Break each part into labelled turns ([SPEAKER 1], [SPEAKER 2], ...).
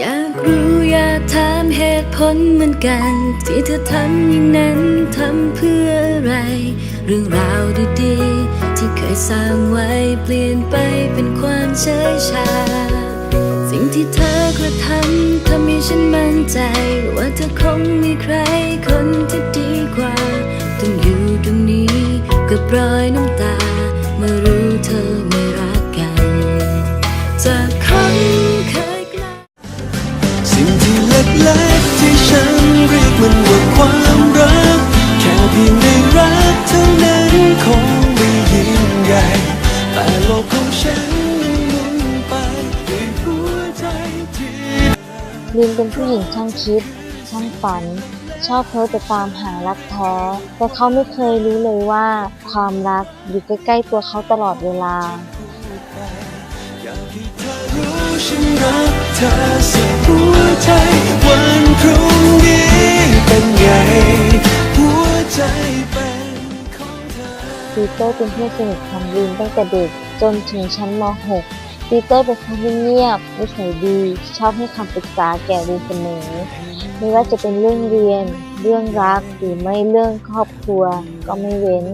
[SPEAKER 1] อยากรู้อยากถามเหตุผลเหมือนกัน ที่เธอทำอย่างนั้นทำเพื่ออะไร เรื่องราวดีๆ ที่เคยสร้างไว้เปลี่ยนไปเป็นความเฉยชา สิ่งที่เธอกระทำทำให้ฉันมั่นใจ ว่าเธอคงมีใครคนที่ดีกว่า ต้องอยู่ตรงนี้กับรอยน้ำตาเมื่อรู้ ค
[SPEAKER 2] วามรัก แค่เพียงได้รักเท่านั้นคงไม่ยิ่งใหญ่แต่โลกของฉันมันหมุนไปด้วยหัวใจที่
[SPEAKER 3] ลินเป็นผู้หญิงช่างคิด ช่างฝัน ชอบเพ้อแต่ตามหารักแท้ แต่เขาไม่เคยรู้เลยว่า ความรักอยู่ใกล้ๆตัวเขาตลอดเวลา
[SPEAKER 2] อยากให้เธอรู้ฉันรักเธอสุดหัวใจ ป็นของเธอ
[SPEAKER 3] ปีเตอร์เป็นเพื่อนสนิทของลินตั้งแต่เด็กจนถึงชั้นม .6 ปีเตอร์เป็นคนเงียบๆนิสัยดี ชอบให้คำปรึกษาแก่ลินเสมอ ไม่ว่าจะเป็นเรื่องเรียน เรื่องรักหรือไม่เรื่องครอบครัวก็ไม่เว้น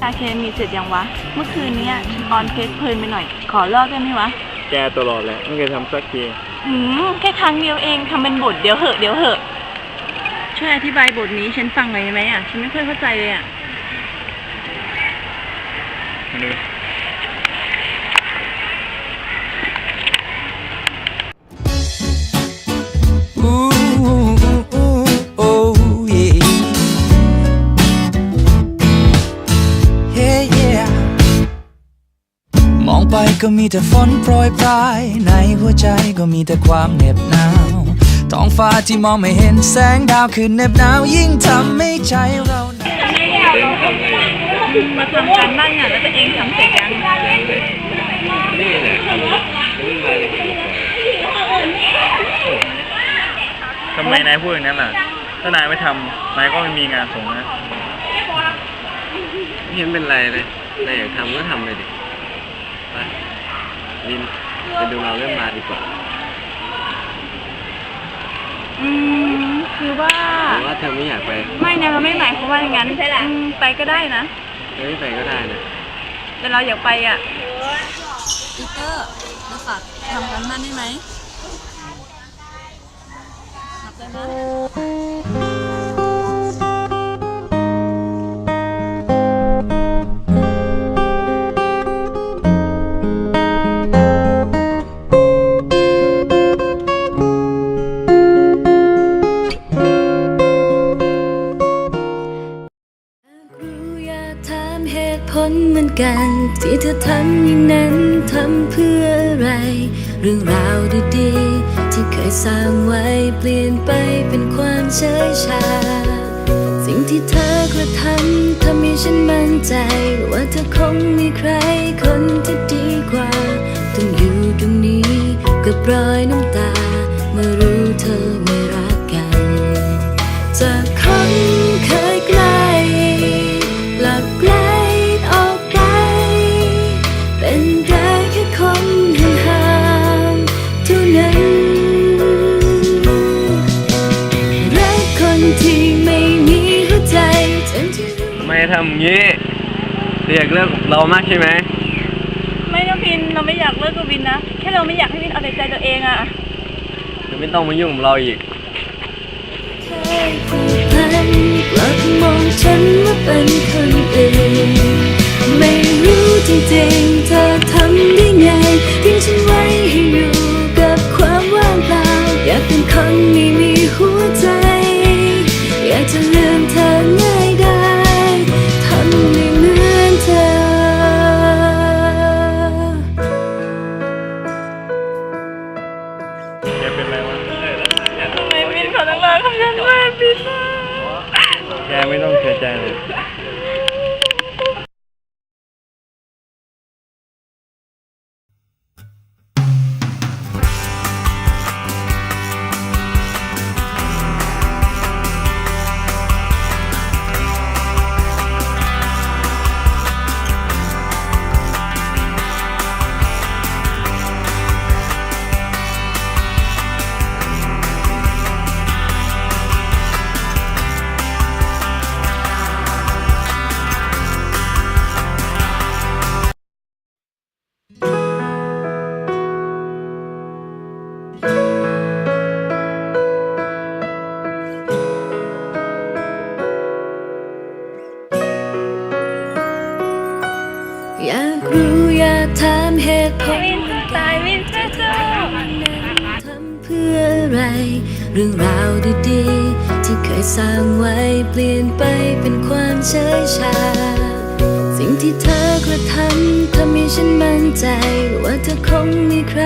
[SPEAKER 4] ชาเคมีเสร็จยังวะ เมื่อคืนเนี้ยฉันออนเฟซเพลินไปหน่อย ขอเลิกได้ไหมวะ
[SPEAKER 5] แกตลอดแหละไม่เคยทำสักที
[SPEAKER 4] อืมแค่ครั้งเดียวเองทำเป็นบทเดี๋ยวเหอะเดี๋ยวเหอะ ช่วยอธิบายบทนี้ฉันฟังหน่อยได้ไหมอะ ฉันไม่ค่อยเข้าใจเลยอะ
[SPEAKER 5] มาดู
[SPEAKER 2] Ooh, ooh, ooh, oh, yeah. Yeah, yeah. มองไปก็มีแต่ฝนโปรยปลาย ในหัวใจก็มีแต่ความเหน็บหนาว ท้องฟ้าที่มองไม่เห็นแสงดาวคือเหน็บหนาวยิ่งทำให้ใจเราหนาว
[SPEAKER 4] มาทำการบ้านงานแล้วตัวเองทำเสร็จยัง
[SPEAKER 5] ทำไมนายพูดอย่างนั้นล่ะ ถ้านายไม่ทำนายก็ไม่มีงานส่งนะ
[SPEAKER 6] ไม่เห็นเป็นไรเลยนายอยากทำก็ทำเลยดิไปลินไปดูเราเรื่องมาดีกว่า
[SPEAKER 4] อืมคือว่า
[SPEAKER 6] หรือว่าเธอไม่อยากไป
[SPEAKER 4] ไม่นะเราไม่หมายความว่าอย่างนั้นอืมไปก็ได้นะ
[SPEAKER 6] เธอไม่ไปก็ได้นะ
[SPEAKER 4] แต่เราอยากไปอะ
[SPEAKER 1] ปีเตอร์มาฝากทำกันบ้านได้ไหมรับได้ไหม กัน ที่เธอทำอย่างนั้นทำเพื่ออะไร เรื่องราวดีๆ ที่เคยสร้างไว้เปลี่ยนไปเป็นความเฉยชา สิ่งที่เธอกระทำทำให้ฉันมั่นใจ ว่าเธอคงมีใครคนที่ดีกว่า ต้องอยู่ตรงนี้กับรอย ที่ไม่มีหัวใจทั้งที่รู้
[SPEAKER 6] ทำไมทำอย่างนี้เธออยากเลิกกับเรามากใช่ไหม
[SPEAKER 4] ไม่นะวินเราไม่อยากเลิกกับวินนะ แค่เราไม่อยากให้วินเอาแต่ใจตัวเองอะ
[SPEAKER 6] เธอไม่ต้องมายุ่งกับเราอีก
[SPEAKER 1] เคยผูกพันกลับมองฉันว่าเป็นคนอื่นไม่รู้จริงๆเธอ
[SPEAKER 5] แกไม่
[SPEAKER 4] ต้องเสี
[SPEAKER 5] ยใจเลยา
[SPEAKER 1] มเหตุผล
[SPEAKER 4] วินตายวินสู้
[SPEAKER 1] ทำเพื่ออะไร เรื่องราวดีๆ ที่เคยสร้างไว้เปลี่ยนไปเป็นความเฉยชา สิ่งที่เธอกระทำทำให้ฉันมั่นใจ ว่าเธอคงมีใคร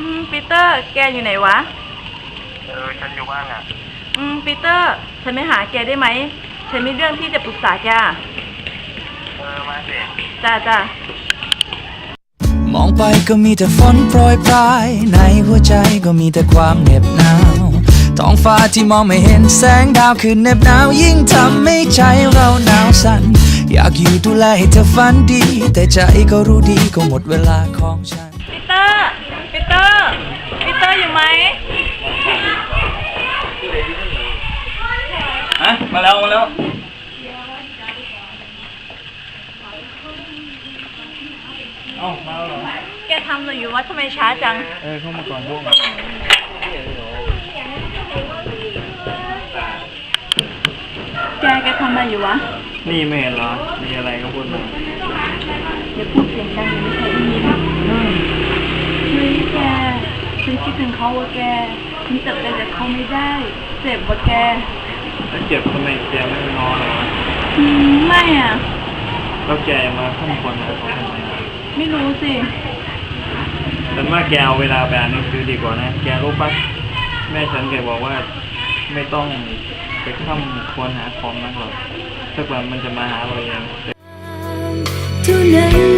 [SPEAKER 1] อืม
[SPEAKER 4] ปีเตอร์แกอยู่ไหนวะ
[SPEAKER 5] เออ ฉันอยู่บ้านอะ
[SPEAKER 4] อืมปีเตอร์ ฉันไม่หาแกได้ไหม ฉันมีเรื่องที่จะปรึกษาแกอะ
[SPEAKER 5] เออ มาสิ
[SPEAKER 4] จ้าจ้าม
[SPEAKER 7] องไปก็มีแต่ฝนโปรยปลาย ในหัวใจก็มีแต่ความเหน็บหนาว ท้องฟ้าที่มองไม่เห็นแสงดาวคือเหน็บหนาว ยิ่งทำให้ใจเราหนาวสั่น อยากอยู่ดูแลให้เธอฝันดี แต่ใจก็รู้ดีก็หมดเวลาของฉัน
[SPEAKER 4] ปีเตอร์ ปีเตอร์ ปีเตอร์อยู่ ไหม
[SPEAKER 5] ฮะมาแล้ว มาแล้ว เอ้ามาแล้วเหรอ
[SPEAKER 4] แกทำอะไรอยู่วะทำไมช้าจัง
[SPEAKER 5] เออเข้ามาก่อนพวก
[SPEAKER 4] แกแกทำอะไรอยู่วะ
[SPEAKER 5] นี่ไม่เห็นเหรอ มีอะไรก็พูดมา
[SPEAKER 4] อย่าพูดเสียงดังอย่าไม่เคยได้ยินเฮ้ยแก ฉันคิดถึงเขาว่าแกฉันจับใจจากเขาไม่ได้ เจ็บว่าแก
[SPEAKER 5] แล้วเจ็บทำไมแกไม่นอนเหรอ
[SPEAKER 4] อืมไม่อะ
[SPEAKER 5] แล้วแกมาขึ้นคนหาเขาทำไม
[SPEAKER 4] ไม่รู้สิ
[SPEAKER 5] ฉันว่าแกเอาเวลาไปอ่านหนังสือดีกว่านะ แกรู้ปะแม่ฉันแกบอกว่าไม่ต้องไปข้ามควรหาคอมนักหรอกสักวันมันจะมาหาเราเอง
[SPEAKER 1] เ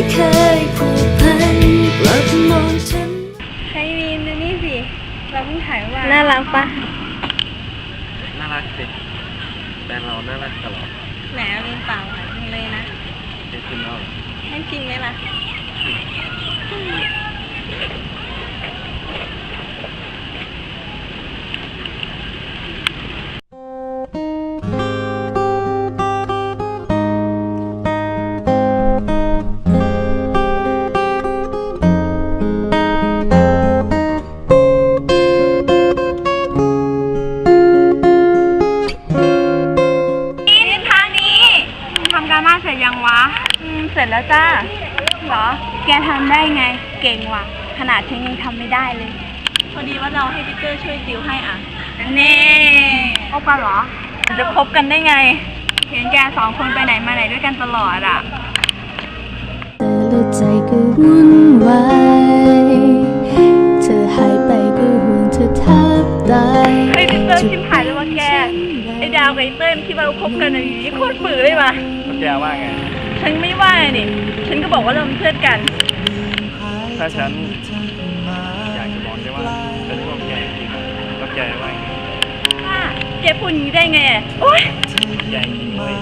[SPEAKER 1] ที่เคยผูกพันกลับมองฉัน
[SPEAKER 8] ใช้วีนดูนี่สิ เราเพิ่งถ่ายเมื่อวาน
[SPEAKER 4] น่ารักปะ
[SPEAKER 6] น่ารักสิแต่เราน่ารักตลอด
[SPEAKER 8] แหมวีนเปล่าหายจังเลยนะ
[SPEAKER 6] ไม่จริงแล้วเหรอ
[SPEAKER 8] ให้จริงไหมล่ะ
[SPEAKER 4] จแล้วจ้า
[SPEAKER 8] เหรอ แกทำได้ไง เก่งว่ะ ขนาดฉันยังทำไม่ได้เลย
[SPEAKER 4] พอดีว่าเราให้พีเตอร์ช่วยติวให้อะ
[SPEAKER 8] นี่โอปะเหรอ
[SPEAKER 4] จะคบกันได้ไง
[SPEAKER 8] เห็นแกสองคนไปไหนมาไหนด้วยกันตลอดอะ
[SPEAKER 1] แต่ละใจก็วุ่นวายเธอหายไปก็ห่วงเธอแทบตาย
[SPEAKER 4] เฮ้ยพีเตอร์ชิมหายแล้ววะแก ไอ้ดาวกับไอ้เต้ยที่เราคบกันอยู่นี่โคตรฝือเลยว่ะ
[SPEAKER 5] แล้วแกว่าไง
[SPEAKER 4] ฉันไม่ว่านี่ ฉันก็บอกว่าเราเป็นเพื่อนกัน
[SPEAKER 5] ถ้าฉันอยากจะบอกแกว่าฉันชอบแกจริงๆแล้วแกว่าไง
[SPEAKER 4] ค่ะแกพูดอย่างนี้ได้ไงอะโอ๊ย
[SPEAKER 5] แกจริงเว้ย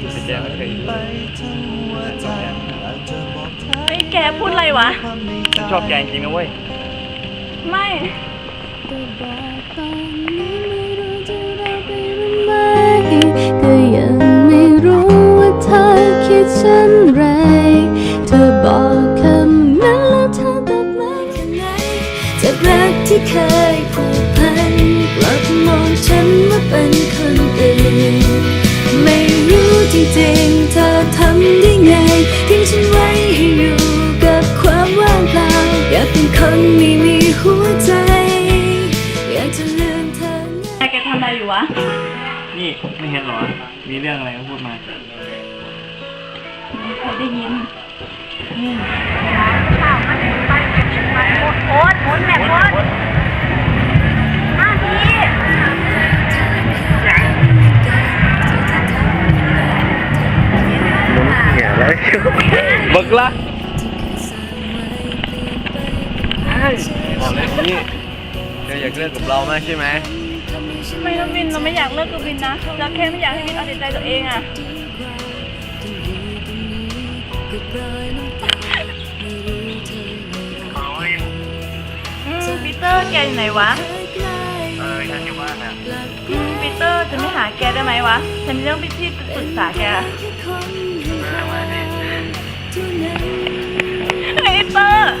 [SPEAKER 5] แต่แกไม่เคยชอบแก
[SPEAKER 4] ไอ้ยแกพูดอะไรวะ
[SPEAKER 5] ฉันชอบแกจริงนะเว้ย
[SPEAKER 4] ไม่
[SPEAKER 1] ก็ คิดเช่นไร เธอบอกคำนั้นแล้วเธอตอบมาแค่ไหนจากรักที่เคยผูกพันกลับมองฉันว่าเป็นคนอื่น ไม่รู้จริงๆเธอทำได้ไง ทิ้งฉันไว้ให้อยู่กับความว่างเปล่า อยากเป็นคนไม่มีหัวใจ อยากจะลืมเธอ
[SPEAKER 4] แกแกทำอะไรอยู่วะ
[SPEAKER 5] นี่ไม่เห็นเหรอ มีเรื่องอะไรก็พูดมา
[SPEAKER 4] เขาได้ยินนี่
[SPEAKER 8] ข่าวมาถึงไปเก็บไปโพสโพสแม่โพสมาพี่
[SPEAKER 6] บักละบอกเลยนี่เธออยากเลิกกับเรามากใช่ไหม
[SPEAKER 4] ไม่ต้องวินเราไม่อยากเลิกกับวินนะเราแค่ไม่อยากให้วินเอาแต่ใจตัวเองอะ เตอร์แกอยู่ไหนวะ
[SPEAKER 5] เออฉันอยู่บ้านอะ
[SPEAKER 4] อืมปีเตอร์จะไม่หาแกได้ไหมวะ ฉันมีเรื่องที่ปรึกษาแกไอ้เตอร์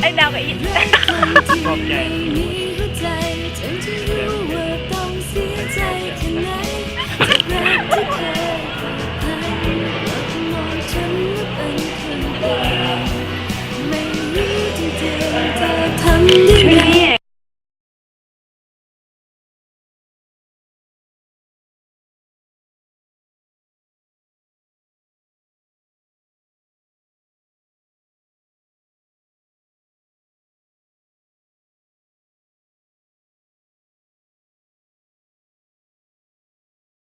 [SPEAKER 4] ไอ้ดาวกับอี
[SPEAKER 5] ขอบใจ
[SPEAKER 1] มีหัวใจฉันจะรู้ว่าต้องเสียใจแค่ไหนทุกรักที่เคย